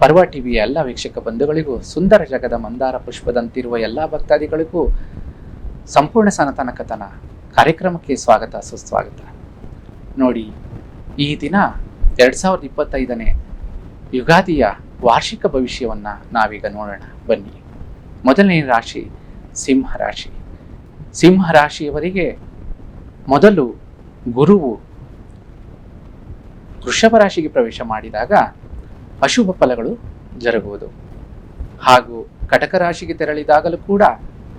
ಪರ್ವ ಟಿವಿಯ ಎಲ್ಲ ವೀಕ್ಷಕ ಬಂಧುಗಳಿಗೂ, ಸುಂದರ ಜಗದ ಮಂದಾರ ಪುಷ್ಪದಂತಿರುವ ಎಲ್ಲ ಭಕ್ತಾದಿಗಳಿಗೂ ಸಂಪೂರ್ಣ ಸನಾತನ ಕಥನ ಕಾರ್ಯಕ್ರಮಕ್ಕೆ ಸ್ವಾಗತ, ಸುಸ್ವಾಗತ. ನೋಡಿ, ಈ ದಿನ ಎರಡು ಸಾವಿರದ ಇಪ್ಪತ್ತೈದನೇ ಯುಗಾದಿಯ ವಾರ್ಷಿಕ ಭವಿಷ್ಯವನ್ನು ನಾವೀಗ ನೋಡೋಣ. ಬನ್ನಿ. ಮೊದಲನೇ ರಾಶಿ ಸಿಂಹ ರಾಶಿ. ಸಿಂಹ ರಾಶಿಯವರಿಗೆ ಮೊದಲು ಗುರುವು ವೃಷಭ ರಾಶಿಗೆ ಪ್ರವೇಶ ಮಾಡಿದಾಗ ಅಶುಭ ಫಲಗಳು ಜರುಗುವುದು. ಹಾಗೂ ಕಟಕ ರಾಶಿಗೆ ತೆರಳಿದಾಗಲೂ ಕೂಡ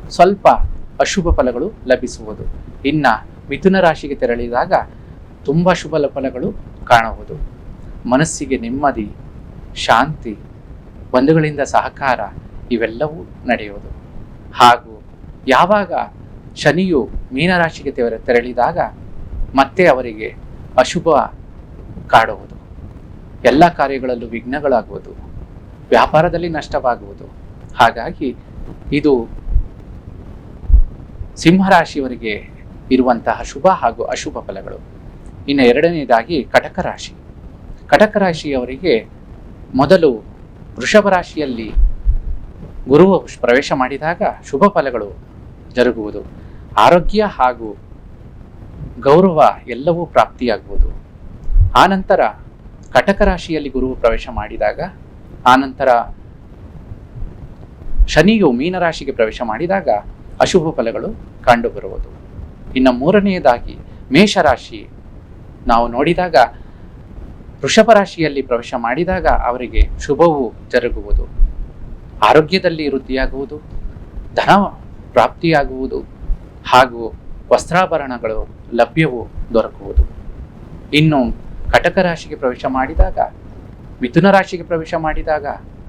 ಸ್ವಲ್ಪ ಅಶುಭ ಫಲಗಳು ಲಭಿಸುವುದು. ಇನ್ನ ಮಿಥುನ ರಾಶಿಗೆ ತೆರಳಿದಾಗ ತುಂಬ ಶುಭ ಫಲಗಳು ಕಾಣುವುದು. ಮನಸ್ಸಿಗೆ ನೆಮ್ಮದಿ, ಶಾಂತಿ, ಬಂಧುಗಳಿಂದ ಸಹಕಾರ ಇವೆಲ್ಲವೂ ನಡೆಯುವುದು. ಹಾಗೂ ಯಾವಾಗ ಶನಿಯು ಮೀನರಾಶಿಗೆ ತೆರ ತೆರಳಿದಾಗ ಮತ್ತೆ ಅವರಿಗೆ ಅಶುಭ ಕಾಡುವುದು. ಎಲ್ಲ ಕಾರ್ಯಗಳಲ್ಲೂ ವಿಘ್ನಗಳಾಗುವುದು, ವ್ಯಾಪಾರದಲ್ಲಿ ನಷ್ಟವಾಗುವುದು. ಹಾಗಾಗಿ ಇದು ಸಿಂಹರಾಶಿಯವರಿಗೆ ಇರುವಂತಹ ಶುಭ ಹಾಗೂ ಅಶುಭ ಫಲಗಳು. ಇನ್ನು ಎರಡನೇದಾಗಿ ಕಟಕ ರಾಶಿ ಕಟಕ ರಾಶಿಯವರಿಗೆ ಮೊದಲು ವೃಷಭ ರಾಶಿಯಲ್ಲಿ ಗುರುವು ಪ್ರವೇಶ ಮಾಡಿದಾಗ ಶುಭ ಫಲಗಳು ಜರುಗುವುದು. ಆರೋಗ್ಯ ಹಾಗೂ ಗೌರವ ಎಲ್ಲವೂ ಪ್ರಾಪ್ತಿಯಾಗುವುದು. ಆನಂತರ ಕಟಕ ರಾಶಿಯಲ್ಲಿ ಗುರುವು ಪ್ರವೇಶ ಮಾಡಿದಾಗ, ಆನಂತರ ಶನಿಯು ಮೀನರಾಶಿಗೆ ಪ್ರವೇಶ ಮಾಡಿದಾಗ ಅಶುಭ ಫಲಗಳು ಕಂಡುಬರುವುದು. ಇನ್ನು ಮೂರನೆಯದಾಗಿ ಮೇಷರಾಶಿ ನಾವು ನೋಡಿದಾಗ ವೃಷಭ ರಾಶಿಯಲ್ಲಿ ಪ್ರವೇಶ ಮಾಡಿದಾಗ ಅವರಿಗೆ ಶುಭವು ಜರುಗುವುದು. ಆರೋಗ್ಯದಲ್ಲಿ ವೃದ್ಧಿಯಾಗುವುದು, ಧನ ಪ್ರಾಪ್ತಿಯಾಗುವುದು ಹಾಗೂ ವಸ್ತ್ರಾಭರಣಗಳು ಲಭ್ಯವು ದೊರಕುವುದು. ಇನ್ನು ಕಟಕ ರಾಶಿಗೆ ಪ್ರವೇಶ ಮಾಡಿದಾಗ, ಮಿಥುನ ರಾಶಿಗೆ ಪ್ರವೇಶ ಮಾಡಿದಾಗ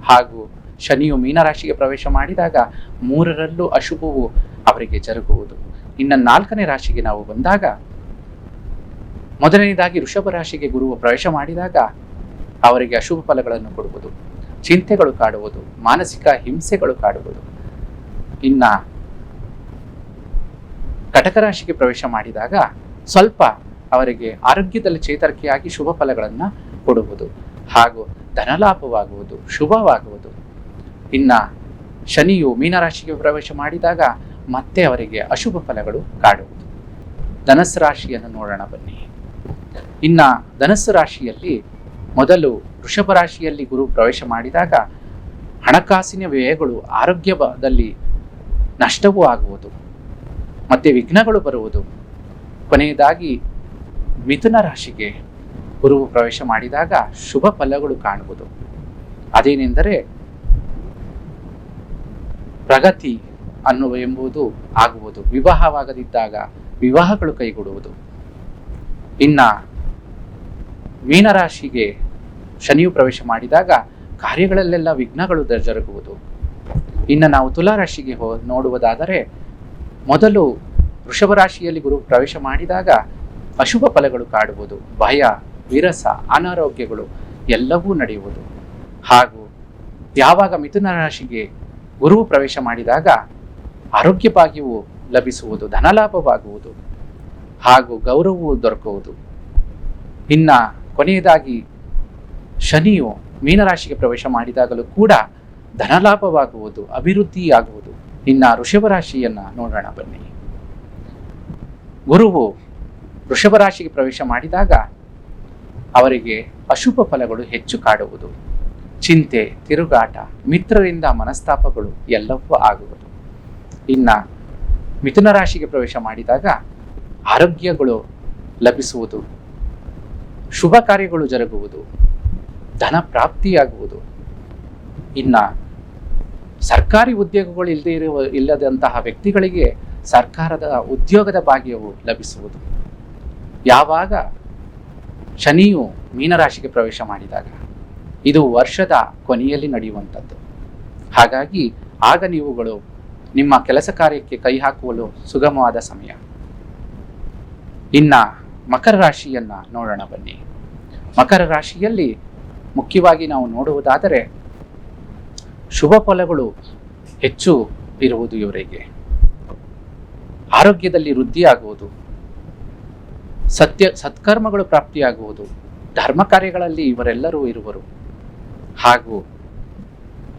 ಹಾಗೂ ಶನಿಯು ಮೀನರಾಶಿಗೆ ಪ್ರವೇಶ ಮಾಡಿದಾಗ ಮೂರರಲ್ಲೂ ಅಶುಭವು ಅವರಿಗೆ ಜರುಗುವುದು. ಇನ್ನು ನಾಲ್ಕನೇ ರಾಶಿಗೆ ನಾವು ಬಂದಾಗ, ಮೊದಲನೇದಾಗಿ ಋಷಭ ರಾಶಿಗೆ ಗುರುವು ಪ್ರವೇಶ ಮಾಡಿದಾಗ ಅವರಿಗೆ ಅಶುಭ ಫಲಗಳನ್ನು ಕೊಡುವುದು, ಚಿಂತೆಗಳು ಕಾಡುವುದು, ಮಾನಸಿಕ ಹಿಂಸೆಗಳು ಕಾಡುವುದು. ಇನ್ನ ಕಟಕ ರಾಶಿಗೆ ಪ್ರವೇಶ ಮಾಡಿದಾಗ ಸ್ವಲ್ಪ ಅವರಿಗೆ ಆರೋಗ್ಯದಲ್ಲಿ ಚೇತರಿಕೆಯಾಗಿ ಶುಭ ಫಲಗಳನ್ನು ಕೊಡುವುದು ಹಾಗೂ ಧನಲಾಭವಾಗುವುದು, ಶುಭವಾಗುವುದು. ಇನ್ನ ಶನಿಯು ಮೀನರಾಶಿಗೆ ಪ್ರವೇಶ ಮಾಡಿದಾಗ ಮತ್ತೆ ಅವರಿಗೆ ಅಶುಭ ಫಲಗಳು ಕಾಡುವುದು. ಧನಸ್ಸು ರಾಶಿಯನ್ನು ನೋಡೋಣ ಬನ್ನಿ. ಇನ್ನ ಧನಸ್ಸು ರಾಶಿಯಲ್ಲಿ ಮೊದಲು ವೃಷಭ ರಾಶಿಯಲ್ಲಿ ಗುರು ಪ್ರವೇಶ ಮಾಡಿದಾಗ ಹಣಕಾಸಿನ ವ್ಯಯಗಳು ಆರೋಗ್ಯದಲ್ಲಿ ನಷ್ಟವೂ ಆಗುವುದು. ಮತ್ತೆ ವಿಘ್ನಗಳು ಬರುವುದು. ಕೊನೆಯದಾಗಿ ಮಿಥುನ ರಾಶಿಗೆ ಗುರುವು ಪ್ರವೇಶ ಮಾಡಿದಾಗ ಶುಭ ಫಲಗಳು ಕಾಣುವುದು. ಅದೇನೆಂದರೆ ಪ್ರಗತಿ ಅನ್ನುವ ಎಂಬುದು ಆಗುವುದು. ವಿವಾಹವಾಗದಿದ್ದಾಗ ವಿವಾಹಗಳು ಕೈಗೂಡುವುದು. ಇನ್ನ ಮೀನರಾಶಿಗೆ ಶನಿಯು ಪ್ರವೇಶ ಮಾಡಿದಾಗ ಕಾರ್ಯಗಳಲ್ಲೆಲ್ಲ ವಿಘ್ನಗಳು ಜರುಗುವುದು. ಇನ್ನು ನಾವು ತುಲಾರಾಶಿಗೆ ಹೋ, ನೋಡುವುದಾದರೆ ಮೊದಲು ವೃಷಭ ರಾಶಿಯಲ್ಲಿ ಗುರು ಪ್ರವೇಶ ಮಾಡಿದಾಗ ಅಶುಭ ಫಲಗಳು ಕಾಡುವುದು, ಭಯ, ವಿರಸ, ಅನಾರೋಗ್ಯಗಳು ಎಲ್ಲವೂ ನಡೆಯುವುದು. ಹಾಗೂ ಯಾವಾಗ ಮಿಥುನ ರಾಶಿಗೆ ಗುರು ಪ್ರವೇಶ ಮಾಡಿದಾಗ ಆರೋಗ್ಯ ಭಾಗ್ಯವು ಲಭಿಸುವುದು, ಧನಲಾಭವಾಗುವುದು ಹಾಗೂ ಗೌರವವು ದೊರಕುವುದು. ಇನ್ನ ಕೊನೆಯದಾಗಿ ಶನಿಯು ಮೀನರಾಶಿಗೆ ಪ್ರವೇಶ ಮಾಡಿದಾಗಲೂ ಕೂಡ ಧನಲಾಭವಾಗುವುದು, ಅಭಿವೃದ್ಧಿಯಾಗುವುದು. ಇನ್ನ ರಾಶಿಯನ್ನ ನೋಡೋಣ ಬನ್ನಿ. ಗುರುವು ವೃಷಭ ರಾಶಿಗೆ ಪ್ರವೇಶ ಮಾಡಿದಾಗ ಅವರಿಗೆ ಅಶುಭ ಫಲಗಳು ಹೆಚ್ಚು ಕಾಡುವುದು. ಚಿಂತೆ, ತಿರುಗಾಟ, ಮಿತ್ರರಿಂದ ಮನಸ್ತಾಪಗಳು ಎಲ್ಲವೂ ಆಗುವುದು. ಇನ್ನು ಮಿಥುನ ರಾಶಿಗೆ ಪ್ರವೇಶ ಮಾಡಿದಾಗ ಆರೋಗ್ಯಗಳು ಲಭಿಸುವುದು. ಶುಭ ಕಾರ್ಯಗಳು ಜರುಗುವುದು. ಧನ ಪ್ರಾಪ್ತಿಯಾಗುವುದು. ಇನ್ನು ಸರ್ಕಾರಿ ಉದ್ಯೋಗಗಳು ಇಲ್ಲದೆ ಇರುವ, ಇಲ್ಲದಂತಹ ವ್ಯಕ್ತಿಗಳಿಗೆ ಸರ್ಕಾರದ ಉದ್ಯೋಗದ ಭಾಗ್ಯವು ಲಭಿಸುವುದು. ಯಾವಾಗ ಶನಿಯು ಮೀನರಾಶಿಗೆ ಪ್ರವೇಶ ಮಾಡಿದಾಗ ಇದು ವರ್ಷದ ಕೊನೆಯಲ್ಲಿ ನಡೆಯುವಂಥದ್ದು. ಹಾಗಾಗಿ ಆಗ ನೀವುಗಳು ನಿಮ್ಮ ಕೆಲಸ ಕಾರ್ಯಕ್ಕೆ ಕೈ ಹಾಕುವಲು ಸುಗಮವಾದ ಸಮಯ. ಇನ್ನ ಮಕರ ರಾಶಿಯನ್ನ ನೋಡೋಣ ಬನ್ನಿ. ಮಕರ ರಾಶಿಯಲ್ಲಿ ಮುಖ್ಯವಾಗಿ ನಾವು ನೋಡುವುದಾದರೆ ಶುಭ ಫಲಗಳು ಹೆಚ್ಚು ಇರುವುದು ಇವರಿಗೆ. ಆರೋಗ್ಯದಲ್ಲಿ ವೃದ್ಧಿಯಾಗುವುದು ಸತ್ಯ ಸತ್ಕರ್ಮಗಳು ಪ್ರಾಪ್ತಿಯಾಗುವುದು. ಧರ್ಮ ಕಾರ್ಯಗಳಲ್ಲಿ ಇವರೆಲ್ಲರೂ ಇರುವರು. ಹಾಗೂ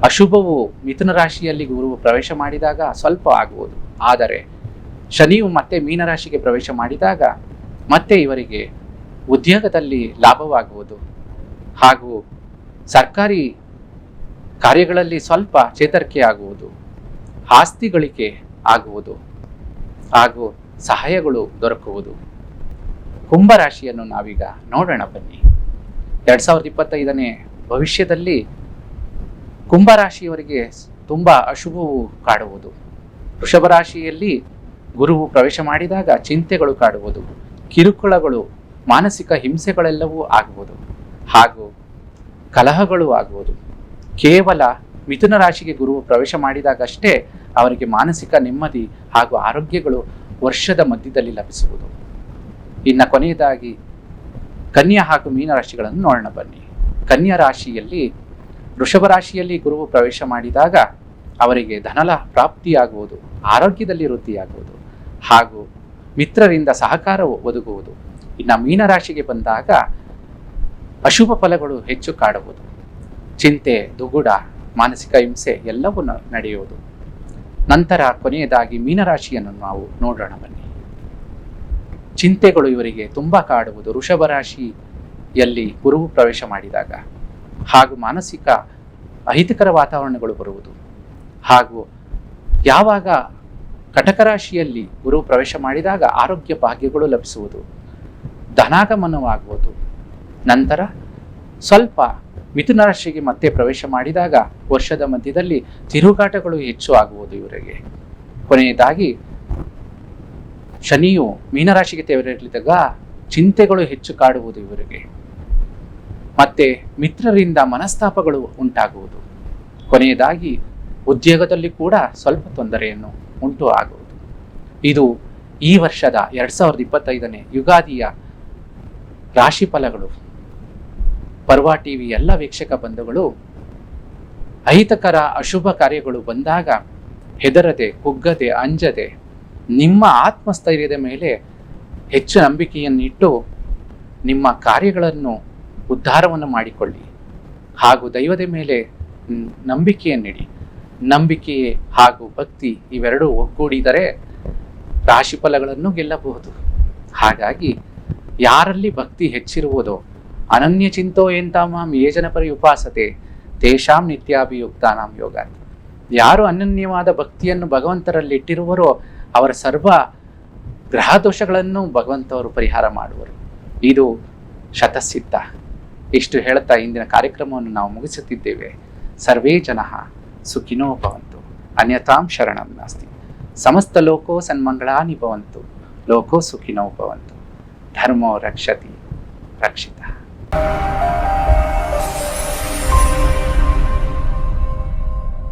ಅಶುಭವು ಮಿಥುನ ರಾಶಿಯಲ್ಲಿ ಗುರುವು ಪ್ರವೇಶ ಮಾಡಿದಾಗ ಸ್ವಲ್ಪ ಆಗುವುದು. ಆದರೆ ಶನಿಯು ಮತ್ತೆ ಮೀನರಾಶಿಗೆ ಪ್ರವೇಶ ಮಾಡಿದಾಗ ಮತ್ತೆ ಇವರಿಗೆ ಉದ್ಯೋಗದಲ್ಲಿ ಲಾಭವಾಗುವುದು. ಹಾಗೂ ಸರ್ಕಾರಿ ಕಾರ್ಯಗಳಲ್ಲಿ ಸ್ವಲ್ಪ ಚೇತರಿಕೆ ಆಗುವುದು. ಆಸ್ತಿ ಗಳಿಕೆ ಆಗುವುದು. ಹಾಗೂ ಸಹಾಯಗಳು ದೊರಕುವುದು. ಕುಂಭರಾಶಿಯನ್ನು ನಾವೀಗ ನೋಡೋಣ ಬನ್ನಿ. ಎರಡ್ ಸಾವಿರದ ಇಪ್ಪತ್ತೈದನೇ ಭವಿಷ್ಯದಲ್ಲಿ ಕುಂಭರಾಶಿಯವರಿಗೆ ತುಂಬ ಅಶುಭವು ಕಾಡುವುದು. ವೃಷಭ ರಾಶಿಯಲ್ಲಿ ಗುರುವು ಪ್ರವೇಶ ಮಾಡಿದಾಗ ಚಿಂತೆಗಳು ಕಾಡುವುದು. ಕಿರುಕುಳಗಳು, ಮಾನಸಿಕ ಹಿಂಸೆಗಳೆಲ್ಲವೂ ಆಗುವುದು. ಹಾಗೂ ಕಲಹಗಳು ಆಗುವುದು. ಕೇವಲ ಮಿಥುನ ರಾಶಿಗೆ ಗುರುವು ಪ್ರವೇಶ ಮಾಡಿದಾಗಷ್ಟೇ ಅವರಿಗೆ ಮಾನಸಿಕ ನೆಮ್ಮದಿ ಹಾಗೂ ಆರೋಗ್ಯಗಳು ವರ್ಷದ ಮಧ್ಯದಲ್ಲಿ ಲಭಿಸುವುದು. ಇನ್ನು ಕೊನೆಯದಾಗಿ ಕನ್ಯಾ ಹಾಗೂ ಮೀನ ರಾಶಿಗಳನ್ನು ನೋಡೋಣ ಬನ್ನಿ. ಕನ್ಯಾ ರಾಶಿಯಲ್ಲಿ ವೃಷಭ ರಾಶಿಯಲ್ಲಿ ಗುರುವು ಪ್ರವೇಶ ಮಾಡಿದಾಗ ಅವರಿಗೆ ಧನಲ ಪ್ರಾಪ್ತಿಯಾಗುವುದು, ಆರೋಗ್ಯದಲ್ಲಿ ವೃದ್ಧಿಯಾಗುವುದು ಹಾಗೂ ಮಿತ್ರರಿಂದ ಸಹಕಾರ ಒದಗುವುದು. ಇನ್ನು ಮೀನರಾಶಿಗೆ ಬಂದಾಗ ಅಶುಭ ಫಲಗಳು ಹೆಚ್ಚು ಕಾಡುವುದು. ಚಿಂತೆ, ದುಗುಡ, ಮಾನಸಿಕ ಹಿಂಸೆ ಎಲ್ಲವೂ ನಡೆಯುವುದು. ನಂತರ ಕೊನೆಯದಾಗಿ ಮೀನರಾಶಿಯನ್ನು ನಾವು ನೋಡೋಣ ಬನ್ನಿ. ಚಿಂತೆಗಳು ಇವರಿಗೆ ತುಂಬಾ ಕಾಡುವುದು. ವೃಷಭ ರಾಶಿಯಲ್ಲಿ ಗುರುವು ಪ್ರವೇಶ ಮಾಡಿದಾಗ ಹಾಗೂ ಮಾನಸಿಕ ಅಹಿತಕರ ವಾತಾವರಣಗಳು ಬರುವುದು. ಹಾಗೂ ಯಾವಾಗ ಕಟಕ ರಾಶಿಯಲ್ಲಿ ಗುರು ಪ್ರವೇಶ ಮಾಡಿದಾಗ ಆರೋಗ್ಯ ಭಾಗ್ಯಗಳು ಲಭಿಸುವುದು. ಧನಾಗಮನವಾಗುವುದು. ನಂತರ ಸ್ವಲ್ಪ ಮಿಥುನ ರಾಶಿಗೆ ಮತ್ತೆ ಪ್ರವೇಶ ಮಾಡಿದಾಗ ವರ್ಷದ ಮಧ್ಯದಲ್ಲಿ ತಿರುಗಾಟಗಳು ಹೆಚ್ಚು ಆಗುವುದು ಇವರಿಗೆ. ಕೊನೆಯದಾಗಿ ಶನಿಯು ಮೀನರಾಶಿಗೆ ತೆರಳಿದಾಗ ಚಿಂತೆಗಳು ಹೆಚ್ಚು ಕಾಡುವುದು ಇವರಿಗೆ. ಮತ್ತೆ ಮಿತ್ರರಿಂದ ಮನಸ್ತಾಪಗಳು ಉಂಟಾಗುವುದು. ಕೊನೆಯದಾಗಿ ಉದ್ಯೋಗದಲ್ಲಿ ಕೂಡ ಸ್ವಲ್ಪ ತೊಂದರೆಯನ್ನು ಉಂಟು ಆಗುವುದು. ಇದು ಈ ವರ್ಷದ ಎರಡ್ ಸಾವಿರದ ಇಪ್ಪತ್ತೈದನೇ ಯುಗಾದಿಯ ರಾಶಿ ಫಲಗಳು. ಪರ್ವ ಟಿವಿ ಎಲ್ಲ ವೀಕ್ಷಕ ಬಂಧುಗಳು ಅಹಿತಕರ ಅಶುಭ ಕಾರ್ಯಗಳು ಬಂದಾಗ ಹೆದರದೆ, ಕುಗ್ಗದೆ, ಅಂಜದೆ ನಿಮ್ಮ ಆತ್ಮಸ್ಥೈರ್ಯದ ಮೇಲೆ ಹೆಚ್ಚು ನಂಬಿಕೆಯನ್ನಿಟ್ಟು ನಿಮ್ಮ ಕಾರ್ಯಗಳನ್ನು ಉದ್ಧಾರವನ್ನು ಮಾಡಿಕೊಳ್ಳಿ. ಹಾಗೂ ದೈವದ ಮೇಲೆ ನಂಬಿಕೆಯನ್ನಿಡಿ. ನಂಬಿಕೆ ಹಾಗೂ ಭಕ್ತಿ ಇವೆರಡೂ ಒಗ್ಗೂಡಿದರೆ ರಾಶಿ ಫಲಗಳನ್ನು ಗೆಲ್ಲಬಹುದು. ಹಾಗಾಗಿ ಯಾರಲ್ಲಿ ಭಕ್ತಿ ಹೆಚ್ಚಿರುವುದೋ, ಅನನ್ಯ ಚಿಂತೋ ಎಂತಾಮಾಂ ಯೇಜನ ಪರಿ ಉಪಾಸತೆ, ತೇಷಾಂ ನಿತ್ಯಾಭಿಯುಕ್ತಾನಾಂ ಯೋಗ ಯಾರು ಅನನ್ಯವಾದ ಭಕ್ತಿಯನ್ನು ಭಗವಂತರಲ್ಲಿ ಇಟ್ಟಿರುವರೋ ಅವರ ಸರ್ವ ಗ್ರಹ ದೋಷಗಳನ್ನು ಭಗವಂತವರು ಪರಿಹಾರ ಮಾಡುವರು. ಇದು ಶತಸಿದ್ಧ. ಇಷ್ಟು ಹೇಳುತ್ತಾ ಇಂದಿನ ಕಾರ್ಯಕ್ರಮವನ್ನು ನಾವು ಮುಗಿಸುತ್ತಿದ್ದೇವೆ. ಸರ್ವೇ ಜನ ಸುಖಿನೋ ಭವಂತು. ಅನ್ಯತಾಂ ಶರಣಂ ನಾಸ್ತಿ. ಸಮಸ್ತ ಲೋಕೋ ಸನ್ಮಂಗಳಾನಿ ಭವಂತು. ಲೋಕೋ ಸುಖಿನೋ ಭವಂತು. ಧರ್ಮೋ ರಕ್ಷತಿ ರಕ್ಷಿತ.